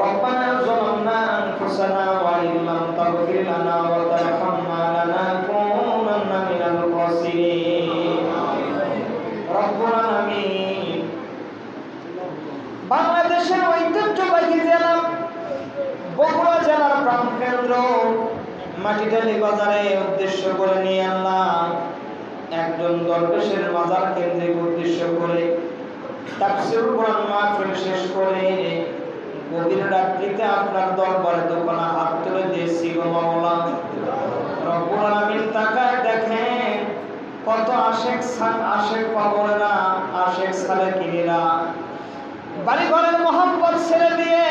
ربنا ظلمنا أنفسنا وإن لم تغفر لنا وترحمنا لنكونن من الخاسرين رب العالمين বাংলাদেশের ঐতিহ্যবাহী জেলা বগুড়া জেলার প্রাণকেন্দ্র মাটিডালি বাজারে উদ্দেশ্য করে নিয়ে আনলাম একজন দরবেশের বাজার কেন্দ্রিক উদ্দেশ্য করে তাফসীর কোরআন মাহফিল শেষ করে গভীর রাত্রিতে আপনার দরবারে দোকানে হাত তুলে দিয়েছি গো মাওলা রব্বুল আলামিন তাকায় দেখেন, কত আশেক আশেক পাগলেরা, আশেক সালেকিনীরা বাড়ি ঘরের মোহাম্মত ছেড়ে দিয়ে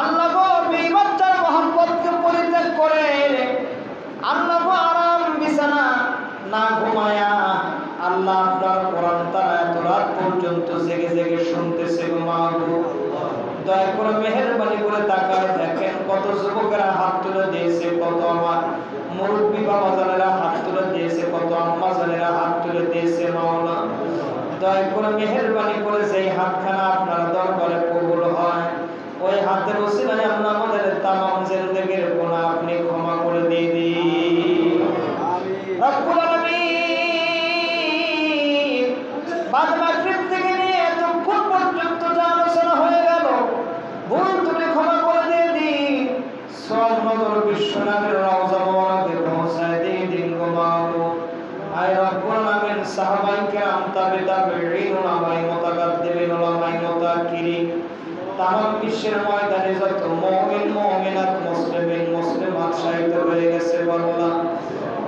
আল্লাহ গো বিবাচ্চার মোহাম্মতকে পরিত্যাগ করে, আল্লাহ গো আরাম বিছানা না ঘুমায়া আল্লাহ আপনার কোরআন তারা এত রাত পর্যন্ত জেগে জেগে শুনতেছে গো মা গো। দয়া করে মেহরবানি করে তাকায় দেখেন কত যুবকেরা হাত তুলে দিয়েছে, কত আমার মুরব্বী বাবা জানেরা হাত তুলে দিয়েছে, কত আম্মা জানেরা হাত তুলে দিয়েছে মাওলা দয়া করে মেহরবানি করে যেই হাতখানা আপনার দরবারে কবুল হয়, ওই হাতের ওসিলায় আমরা আমাদের তামাম জিন্দেগির গুনাহ আপনি ক্ষমা সাহাবাই কেরাম তাবে তাবেঈন উলামাই মুতাকাদ্দিমিন মুতাকিরিন। তামাম বিশ্বের ময়দানে যত মুমিন মুমিনাত মুসলিমিন মুসলিমাত শাহিদ হয়ে গেছে বললা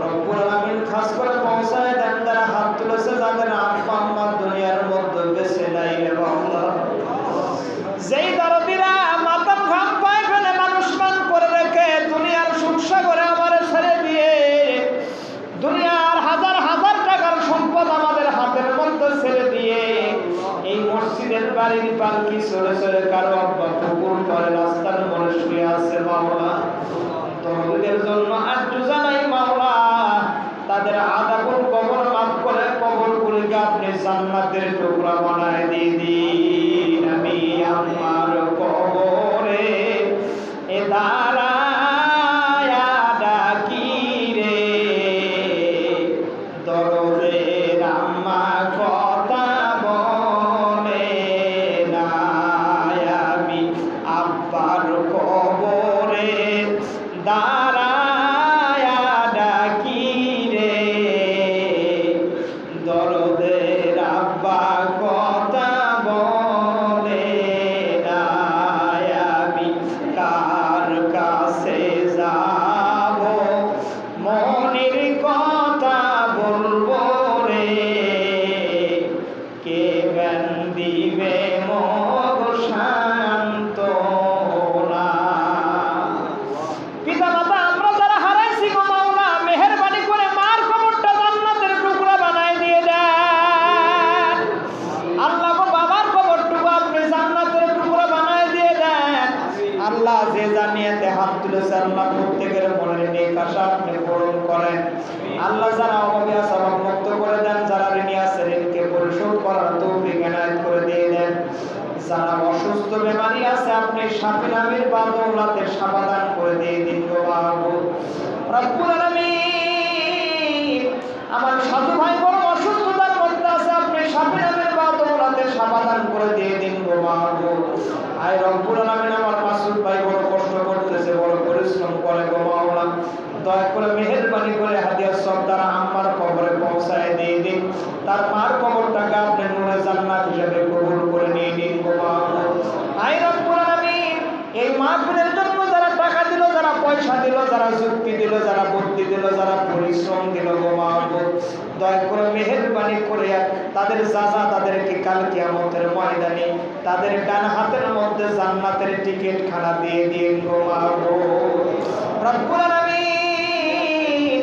রব্বুল আলামিন খাস করে পৌঁছায় দেন তারা হাত তুলেছে যাদের আব্বা আম্মা দুনিয়ার মধ্যে বেঁচে নাই রে বাবা যেই দরদিরা মাতার ঘাম পায় ফেলে মানুষ মান করে রেখে দুনিয়ার সুখ সাগরে আমার ছেড়ে দিয়ে দুনিয়ার হাজার হাজার টাকার সম্পদ আমাদের হাতের মধ্যে ছেড়ে দিয়ে এই মসজিদের পালকি সরে সরে কারও আব্বা পুকুর করে রাস্তার মনে শুয়ে আছে মাওলা। তোমাদের জন্য আজ জানাই মাওলা, তাদের আদাবুল কবর মাফ করে কবর গুলিকে আপনি জান্নাতের টুকরা বানায় দরদের আব্বা জানিয়েতে হাত তুলেছে আল্লাহ প্রত্যেকের মনের কাশা আপনি পূরণ করেন। আল্লাহ যারা মুক্ত করে দেন। যারা ঋণী আছে, ঋণকে পরিশোধ করার তৌফিক এনায়ত করে দিয়ে দেন। যারা অসুস্থ বেমারি আছে, আপনি সাফি বা দৌলাতে সমাধান করে দিয়ে দিন গো বাবু রব্বুল আলামিন আমার সাধু ভাই বড় অসুস্থতার মধ্যে আছে আপনি সাফি নামের বাদৌলাতে সমাধান করে দিয়ে দিন গো বাবু আয় রব্বুল আলামিন আমার মাসুদ ভাই বড় কষ্ট করতেছে বড় পরিশ্রম করে গো মাওলা দয়া করে মেহেরবানি করে হাদিয়া সব দ্বারা আমার কবরে পৌঁছায় দিয়ে দিন তার মার কবরটাকে আপনি নুরে জান্নাত হিসেবে কবুল করে নিয়ে নিন গো বাবা আই রব্বুল আলামিন এই মাহফিলের জন্য যারা টাকা দিল, যারা পয়সা দিল, যারা যুক্তি দিল, যারা বুদ্ধি দিল, যারা পরিশ্রম দিল দয়া করে মেহেরবানি করে তাদের যাজা তাদেরকে কাল কিয়ামতের ময়দানে তাদের ডান হাতের মধ্যে জান্নাতের টিকিট খানা দিয়ে দিন, গো মাহবুব। রব্বুল আলামিন,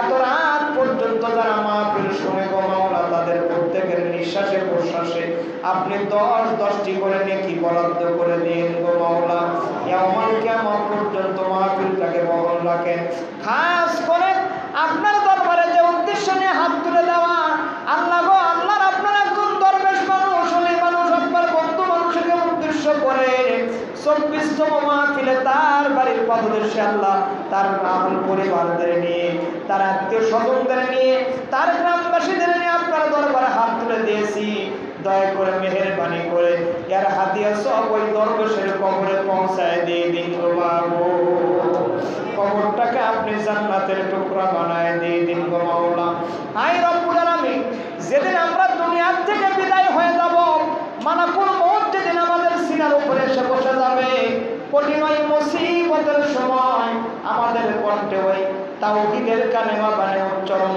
এত রাত পর্যন্ত যারা মাহফিল শুনে, গো মাওলা, তাদের প্রত্যেকের নিঃশ্বাসে, প্রশ্বাসে আপনি দশ, দশটি করে নেকি বরাদ্দ করে দিন এমন কেমন পর্যন্ত মাহফিলটাকে খাস করে আপনার দরবারে নিয়ে, তার আত্মীয় স্বজনদের নিয়ে, তার গ্রামবাসীদের নিয়ে আপনার দরবারে হাত তুলে দিয়েছি। দয়া করে মেহেরবানি করে এর হাতিয়া সব ওই দরবেশের কবরে পৌঁছায় দিয়ে দিন গো কবরটাকে আপনি জান্নাতের টুকরা বানায় দিয়ে দিন গো মাওলা। আই রব্বুল আলামিন, যেদিন আমরা দুনিয়ার থেকে বিদায় হয়ে যাব, মানাকুল মৌত যেদিন আমাদের সিনার উপরে এসে বসে যাবে কঠিন ওই মুসিবতের সময় আমাদের কণ্ঠে ওই তাওহীদের কালেমা বানে উচ্চারণ